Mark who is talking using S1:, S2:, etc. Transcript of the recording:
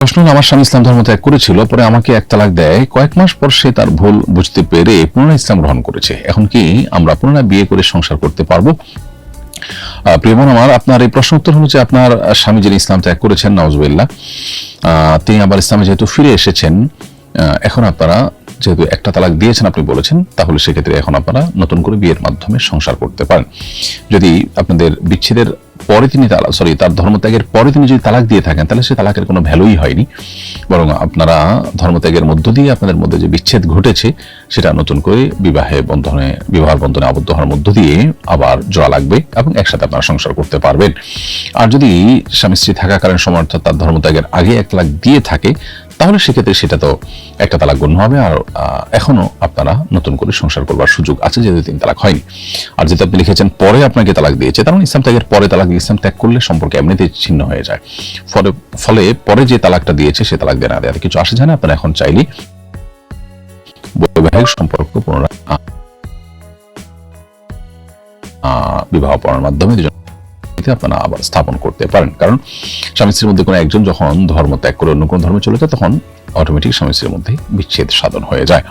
S1: প্রশ্ন আমার স্বামী ইসলাম ধর্ম ত্যাগ করেছিল পরে আমাকে এক তালাক দেয়। কয়েক মাস পর সে তার ভুল বুঝতে পেরে পুনরায় ইসলাম গ্রহণ করেছে। এখন কি আমরা পুনরায় বিয়ে করে সংসার করতে পারব? আহ, প্রিয় আমার আপনার এই প্রশ্ন উত্তর হচ্ছে আপনার স্বামী যিনি ইসলাম ত্যাগ করেছেন নওয়াজবিল্লাহ তিনি আবার ইসলামে যেহেতু ফিরে এসেছেন এখন আপনারা যেহেতু একটা তালাক দিয়েছেন আপনি বলেছেন তাহলে সেক্ষেত্রে এখন আপনারা নতুন করে বিয়ের মাধ্যমে সংসার করতে পারেন। যদি আপনাদের বিচ্ছেদের পরে তিনি তালাক সরি তার ধর্মত্যাগের পরে তিনি যদি তালাক দিয়ে থাকেন, তাহলে সে তালাকের কোনো ভ্যালুই হয়নি। বরং আপনারা ধর্মত্যাগের মধ্য দিয়ে আপনাদের মধ্যে যে বিচ্ছেদ ঘটেছে, সেটা নতুন করে বিবাহে বন্ধনে, বিবাহ বন্ধনে আবদ্ধ হওয়ার মধ্য দিয়ে আবার জোড়া লাগবে এবং একসাথে আপনারা সংসার করতে পারবেন। আর যদি স্বামী স্ত্রী থাকাকালীন অর্থাৎ তার ধর্মত্যাগের আগে এক লাখ দিয়ে থাকে তাহলে সেক্ষেত্রে সেটা তো একটা তালাক গণ্য হবে আর আহ, এখনও আপনারা নতুন করে সংসার করবার সুযোগ আছে যেহেতু তিন তালাক হয়নি। আর যেটা আপনি লিখেছেন পরে আপনাকে তালাক দিয়েছে তার মানে ইসলাম ত্যাগের পরে তালাক ইসলাম ত্যাগ করলে সম্পর্কে এমনিতেই ছিন্ন হয়ে যায়। ফলে ফলে পরে যে তালাকটা দিয়েছে সে তালাক দেনা দেওয়ার কিছু আসে যায় না আপনারা এখন চাইলে বৈবাহিক সম্পর্ক পুনরায় বিবাহ পড়ার মাধ্যমে দুজন ব্যক্তিকে আপনারা আবার স্থাপন করতে পারেন। কারণ স্বামী স্ত্রীর মধ্যে কোনো একজন যখন ধর্ম ত্যাগ করে অন্য কোনো ধর্মে চলে যায়, তখন অটোমেটিক স্বামী স্ত্রীর মধ্যে বিচ্ছেদ সাধন হয়ে যায়।